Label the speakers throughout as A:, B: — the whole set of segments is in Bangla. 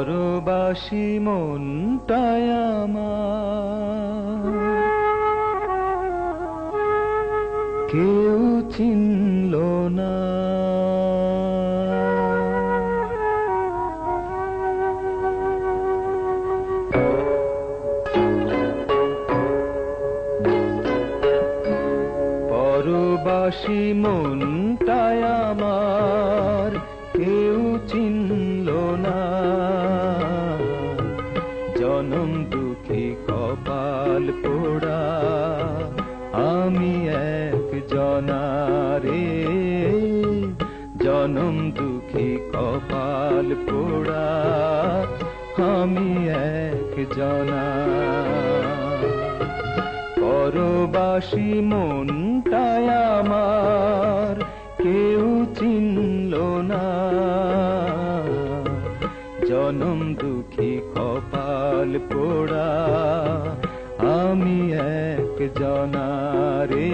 A: পরবাসী মনটায় আমার। কেউ চিনল না। পরবাসী মনটায় আমার। কেউ চিনল না। জনম দুঃখী কপাল পোড়া। আমি এক জনারে জনম দুঃখী কপাল পোড়া। আমি এক জনা পরবাসী মনটায় আমার। কেউ চিনল না। জনম দুঃখী কপাল পোড়া। আমি এক জনারে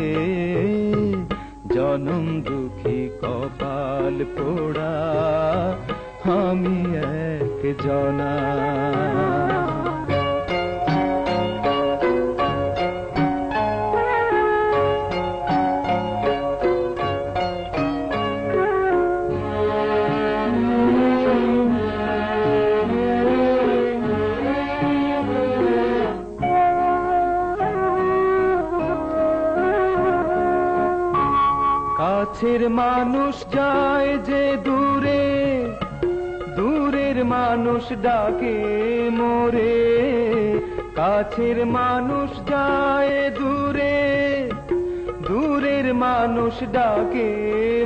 A: জনম দুঃখী কপাল পোড়া। আমি এক জনা। কাছের মানুষ যায় যে দূরে, দূরের মানুষ ডাকে মোরে। কাছের মানুষ যায় দূরে, দূরের মানুষ ডাকে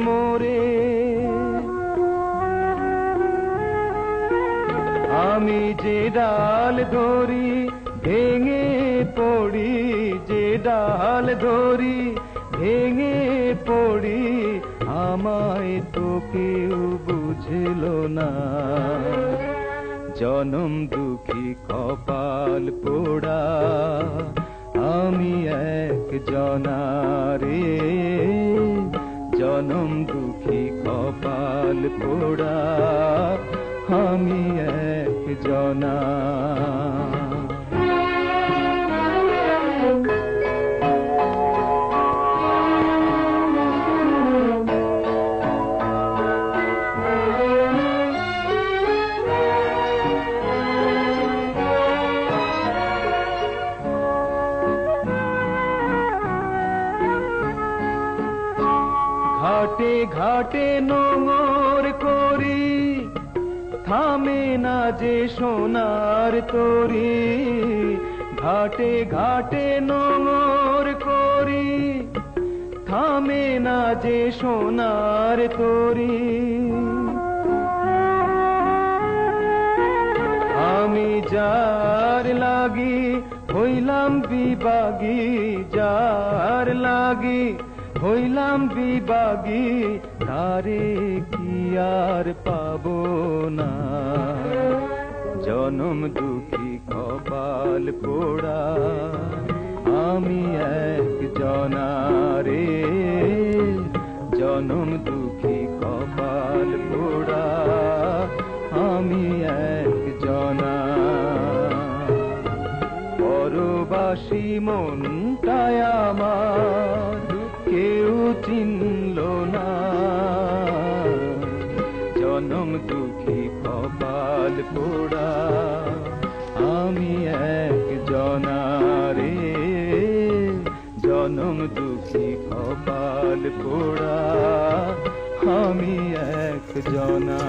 A: মোরে। আমি যে ডাল ধরি, ভেঙে পড়ি, যে ডাল ধরি ভেঙে পড়ি, আমায় তো কেউ বুঝল না। জনম দুঃখী কপাল পোড়া, আমি এক জনারে। জনম দুঃখী কপাল পোড়া, আমি এক জনা। ঘাটে ঘাটে নোংর করি। থামে না যে সোনার তরি। ঘাটে ঘাটে নোংর করি। থামে না যে সোনার তরি। আমি যার লাগি হইলাম বিবাগী যার লাগি হইলাম বিবাগী, তারে কি আর পাবো না? জনম দুঃখী কপাল পোড়া, আমি এক জনারে। জনম দুঃখী কপাল পোড়া, আমি এক জনা। পরবাসী মনটায় আমার কেউ চিনল না। জনম দুঃখী কপাল পোড়া। আমি এক জনারে জনম দুঃখী কপাল পোড়া। আমি এক জনা